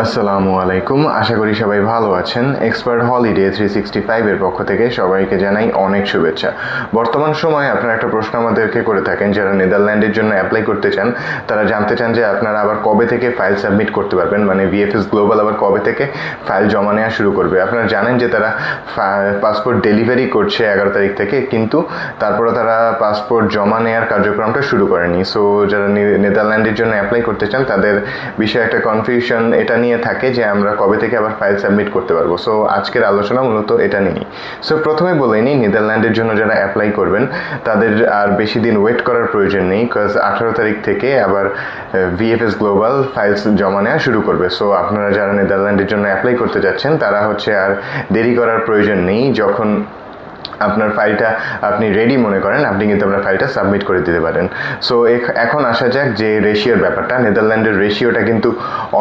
আসসালামু আলাইকুম। আশা করি সবাই ভালো আছেন। এক্সপার্ট হলিডে থ্রি সিক্সটি ফাইভের পক্ষ থেকে সবাইকে জানাই অনেক শুভেচ্ছা। বর্তমান সময়ে আপনারা একটা প্রশ্ন আমাদেরকে করে থাকেন, যারা নেদারল্যান্ডের জন্য অ্যাপ্লাই করতে চান, তারা জানতে চান যে আপনারা আবার কবে থেকে ফাইল সাবমিট করতে পারবেন। মানে ভিএফএস গ্লোবাল আবার কবে থেকে ফাইল জমা নেওয়া শুরু করবে? আপনারা জানেন যে তারা পাসপোর্ট ডেলিভারি করছে এগারো তারিখ থেকে, কিন্তু তারপরে তারা পাসপোর্ট জমা নেওয়ার কার্যক্রমটা শুরু করেনি। সো যারা নেদারল্যান্ডের জন্য অ্যাপ্লাই করতে চান, তাদের বিষয়ে একটা কনফিউশন এটা নিয়ে থাকে যে আমরা কবে থেকে আবার ফাইল সাবমিট করতে পারব। সো আজকের আলোচনা মূলত এটা নিয়েই। সো প্রথমে বলে নিই, নেদারল্যান্ডের জন্য যারা অ্যাপ্লাই করবেন, তাদের আর বেশি দিন ওয়েট করার প্রয়োজন নেই বিকজ আঠারো তারিখ থেকে আবার ভিএফএস গ্লোবাল ফাইলস জমা নেওয়া শুরু করবে। সো আপনারা যারা নেদারল্যান্ডের জন্য অ্যাপ্লাই করতে যাচ্ছেন, তারা হচ্ছে আর দেরি করার প্রয়োজন নেই। যখন আপনার ফাইলটা আপনি রেডি মনে করেন, আপনি কিন্তু আপনার ফাইলটা সাবমিট করে দিতে পারেন। সো এখন আসা যাক যে রেশিওর ব্যাপারটা। নেদারল্যান্ডের রেশিওটা কিন্তু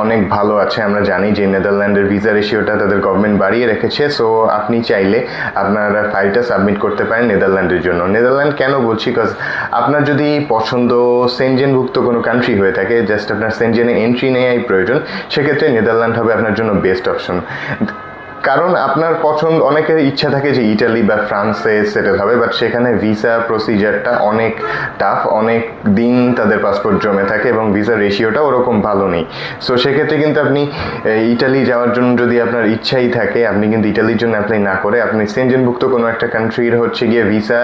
অনেক ভালো আছে, আমরা জানি যে নেদারল্যান্ডের ভিসা রেশিওটা তাদের গভর্নমেন্ট বাড়িয়ে রেখেছে। সো আপনি চাইলে আপনার ফাইলটা সাবমিট করতে পারেন নেদারল্যান্ডের জন্য। নেদারল্যান্ড কেন বলছি? বিকজ আপনার যদি পছন্দ সেনজেনভুক্ত কোনো কান্ট্রি হয়ে থাকে জাস্ট আপনার সেনজেনে এন্ট্রি নেওয়াই প্রয়োজন, সেক্ষেত্রে নেদারল্যান্ড হবে আপনার জন্য বেস্ট অপশন কারণ আপনার পছন্দ, অনেকের ইচ্ছা থাকে যে ইটালি বা ফ্রান্সে সেটেল হবে বাট সেখানে ভিসা প্রসিজারটা অনেক টাফ অনেক দিন তাদের পাসপোর্ট জমে থাকে এবং ভিসা রেশিওটা ওরকম ভালো নেই। সো সেক্ষেত্রে কিন্তু আপনি ইটালি যাওয়ার জন্য যদি আপনার ইচ্ছাই থাকে, আপনি কিন্তু ইটালির জন্য অ্যাপ্লাই না করে আপনি সেনজেনভুক্ত কোনো একটা কান্ট্রির হচ্ছে গিয়ে ভিসা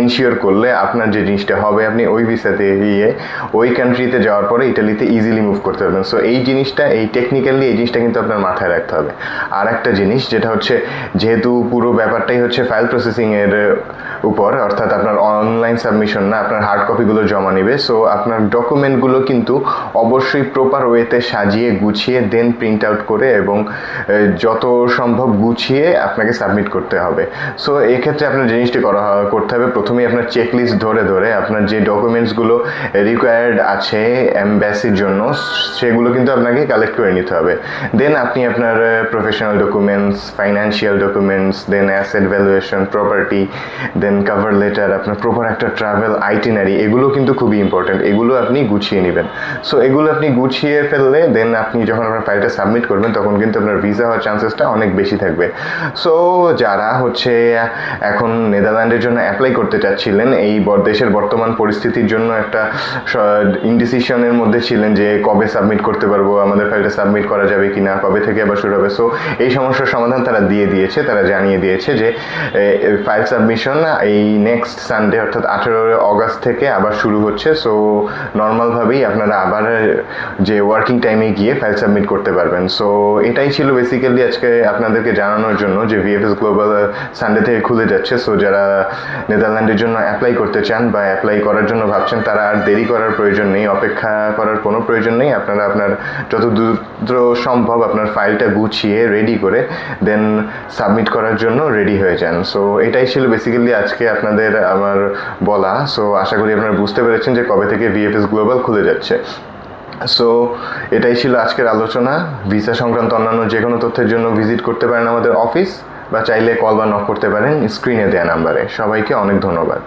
এনশিওর করলে আপনার যে জিনিসটা হবে, আপনি ওই ভিসাতে গিয়ে ওই কান্ট্রিতে যাওয়ার পরে ইটালিতে ইজিলি মুভ করতে পারবেন। সো এই জিনিসটা, এই টেকনিক্যালি এই জিনিসটা কিন্তু আপনার মাথায় রাখতে হবে। আর একটা জিনিস যেটা হচ্ছে যেহেতু পুরো ব্যাপারটাই হচ্ছে ফাইল প্রসেসিংয়ের উপর, অর্থাৎ আপনার অনলাইন সাবমিশন না, আপনার হার্ড কপিগুলো জমা নেবে। সো আপনার ডকুমেন্টগুলো কিন্তু অবশ্যই প্রপার ওয়েতে সাজিয়ে, গুছিয়ে দেন প্রিন্ট আউট করে এবং যত সম্ভব গুছিয়ে আপনাকে সাবমিট করতে হবে। সো এক্ষেত্রে আপনার জিনিসটি করা, করতে হবে। প্রথমেই আপনার চেকলিস্ট ধরে ধরে আপনার যে ডকুমেন্টসগুলো রিকোয়ার্ড আছে এমব্যাসির জন্য, সেগুলো কিন্তু আপনাকে কালেক্ট করে নিতে হবে। দেন আপনি আপনার professional documents financial documents then asset valuation property then cover letter আপনার প্রপার একটা ট্রাভেল আইটিনারি এগুলো কিন্তু খুবই ইম্পর্ট্যান্ট এগুলো আপনি গুছিয়ে নেবেন। সো এগুলো আপনি গুছিয়ে ফেললে দেন আপনি যখন আপনার ফাইলটা সাবমিট করবেন, তখন কিন্তু আপনার ভিসা হওয়ার চান্সেসটা অনেক বেশি থাকবে। সো যারা হচ্ছে এখন নেদারল্যান্ডের জন্য অ্যাপ্লাই করতে চাচ্ছিলেন, এই দেশের বর্তমান পরিস্থিতির জন্য একটা ইনডিসিশনের মধ্যে ছিলেন যে কবে সাবমিট করতে পারব, আমাদের ফাইলটা সাবমিট করা যাবে কি না কবে থেকে আবার শুরু হবে। সো এই সমস্যার সমাধান তারা দিয়ে দিয়েছে, তারা জানিয়ে দিয়েছে যে ফাইল সাবমিশন এই নেক্সট সানডে অর্থাৎ আঠেরো অগস্ট থেকে আবার শুরু হচ্ছে। সো নর্মালভাবেই আপনারা আবার যে ওয়ার্কিং টাইমে গিয়ে ফাইল সাবমিট করতে পারবেন। সো এটাই ছিল বেসিক্যালি আজকে আপনাদেরকে জানানোর জন্য যে ভিএফএস গ্লোবাল সানডে থেকে খুলে যাচ্ছে। সো যারা নেদারল্যান্ডের জন্য অ্যাপ্লাই করতে চান বা অ্যাপ্লাই করার জন্য ভাবছেন, তারা আর দেরি করার প্রয়োজন নেই, অপেক্ষা করার কোনো প্রয়োজন নেই। আপনারা আপনার যত দ্রুত সম্ভব আপনার ফাইলটা গুছিয়ে রেডি করে দেন সাবমিট করার জন্য রেডি হয়ে যান। সো এটাই ছিল বেসিক্যালি আজকে আপনাদের আমার বলা সো আশা করি আপনারা বুঝতে পেরেছেন যে কবে থেকে ভিএফএস গ্লোবাল খুলে যাচ্ছে। সো এটাই ছিল আজকের আলোচনা। ভিসা সংক্রান্ত অন্যান্য যে কোনো তথ্যের জন্য ভিজিট করতে পারেন আমাদের অফিস বা চাইলে কল বা নক করতে পারেন স্ক্রিনে দেওয়া নাম্বারে সবাইকে অনেক ধন্যবাদ।